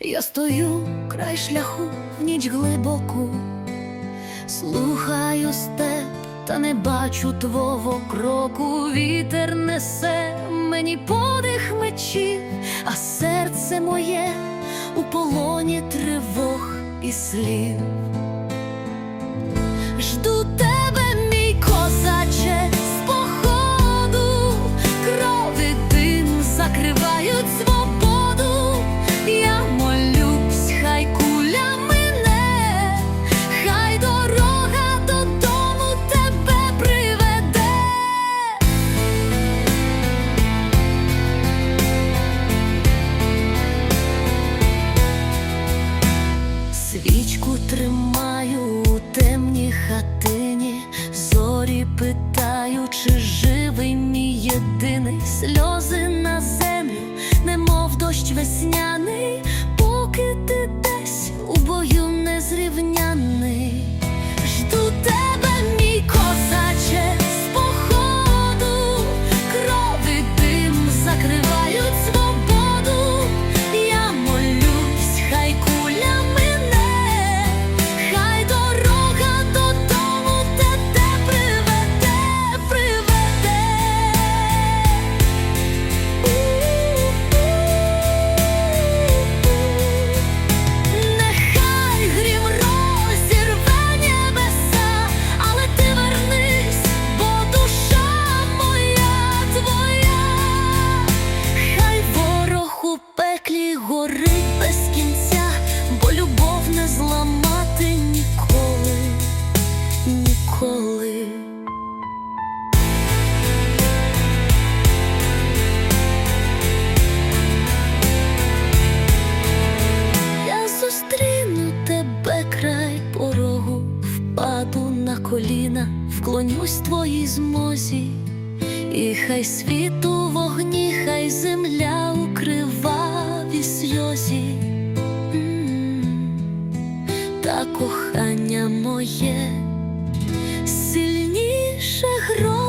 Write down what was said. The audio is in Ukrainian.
Я стою край шляху в ніч глибоку, слухаю степ, та не бачу твого кроку. Вітер несе мені подих мечів, а серце моє у полоні тривог і слів. Жду Свічку тримаю у темній хатині, зорі питаю, чи живий мій єдиний. Сльози на землю, немов дощ весняний, поки ти десь у бою незрівняний. Горить без кінця, бо любов не зламати ніколи, ніколи. Я зустріну тебе край порогу, впаду на коліна, вклонюсь твоїй змозі, і хай світ у вогні, хай земля кохання моє сильніше гро.